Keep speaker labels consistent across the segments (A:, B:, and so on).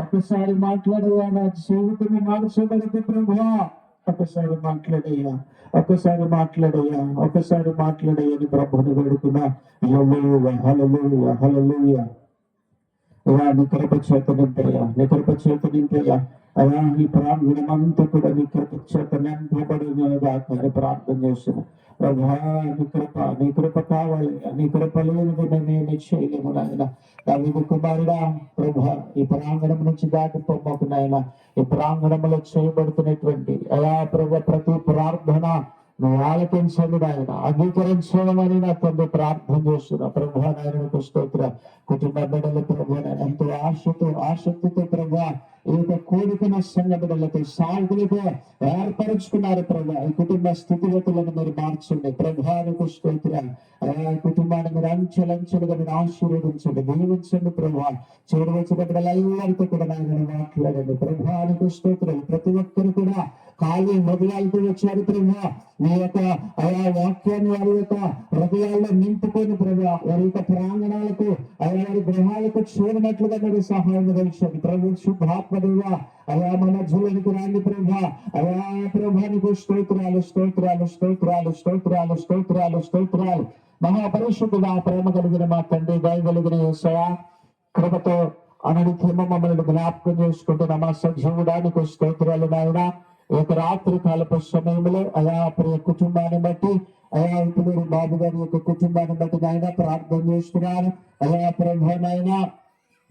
A: ఒకసారి మాట్లాడేయా సేవకుని మార్చబడితే ప్రభా ఒకసారి మాట్లాడేయా ఒకసారి మాట్లాడేయా ఒకసారి మాట్లాడేయని అని ప్రభుని వేడుకున్నా. హల్లెలూయా హల్లెలూయా హల్లెలూయా. అయ్యా నీ కృప చేత నింపయ్యా నీ కృప చేత నింపయ్యా అయ్యా ఈ ప్రాంగణమంతా కూడా నీ కృప చేత నింపబడినగా ప్రార్థన చేస్తున్నాను ప్రభా నీ కృప నీ కృప కావాలి. నీ కృప లేనిది మేము చేయలేము నాయన. దాని కుమారుడా ప్రభా ఈ ప్రాంగణం నుంచి దాటి పొమ్మకు నాయన. ఈ ప్రాంగణంలో చేయబడుతున్నటువంటి అలా ప్రభ ప్రతి ప్రార్థన నువ్వు ఆలకించండి నాయన. అంగీకరించమని నా తండ్రి ప్రార్థన చేస్తున్నా. ప్రభు నాయనకు స్తోత్ర. కుటుంబ బిడ్డలు ప్రభు ఎంతో ఆశతో ఆసక్తితో ప్రభు ఈ యొక్క కోరికన సంఘటనలతో సాగులతో ఏర్పరచుకున్నారు ప్రభు. ఈ కుటుంబ స్థితిగతులను మీరు మార్చండి. ప్రభానికి స్తోత్ర. కుటుంబాన్ని మీరు అంచెలంచెలుగా మీరు ఆశీర్వదించండి. దీవించండి ప్రభు. చూడవచ్చిన వచ్చిన బిడ్డలందరితో కూడా నాయన మాట్లాడండి. ప్రభానికి స్తోత్రం. ప్రతి ఒక్కరు కూడా కాలు హృదయాలతో వచ్చారు ప్రభు. నీ యొక్క ఆయా వాక్యాన్ని వారి యొక్క హృదయాల్లో నింపుకొని ప్రభు వారి యొక్క ప్రాంగణాలకు ఆయా వారి గృహాలకు చూడనట్లుగా మీరు సహాయం కలిగించండి ప్రభు శుద్ధాత్మదేవ అయా మన జీవనికి రాని ప్రభు. అయా ప్రభానికి స్తోత్రాలు స్తోత్రాలు స్తోత్రాలు స్తోత్రాలు స్తోత్రాలు స్తోత్రాలు. మహాపరిశుద్ధుగా ప్రేమ కలిగిన మా తండ్రి దయ కలిగిన యేసయ్య. కృపతో అనునిత్యము మమ్మల్ని జ్ఞాపకం చేసుకుంటున్న. మా సజీవుడానికి స్తోత్రాలు నాయన. ఒక రాత్రి కాలపు సమయంలో అయా ప్రియ కుటుంబాన్ని బట్టి అయా ఇప్పుడు బాబు గారి యొక్క కుటుంబాన్ని బట్టి ఆయన ప్రార్థన చేస్తున్నారు అయా ప్రభానైనా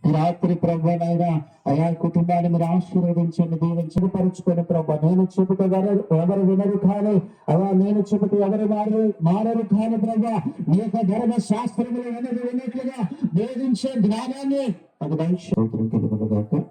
A: రాత్రి ప్రభానైనా అయా కుటుంబాన్ని మీరు ఆశీర్వదించండి దీవించని పరుచుకొని ప్రభా నేను చెబుతే ఎవరు ఎవరు వినరు కానీ అలా నేను చెబితే ఎవరు మారు మారరు కాని ప్రభా నీ యొక్క ధర్మ శాస్త్రములు వినరు వినట్లుగా బోధించే జ్ఞానాన్ని అది దయచేసి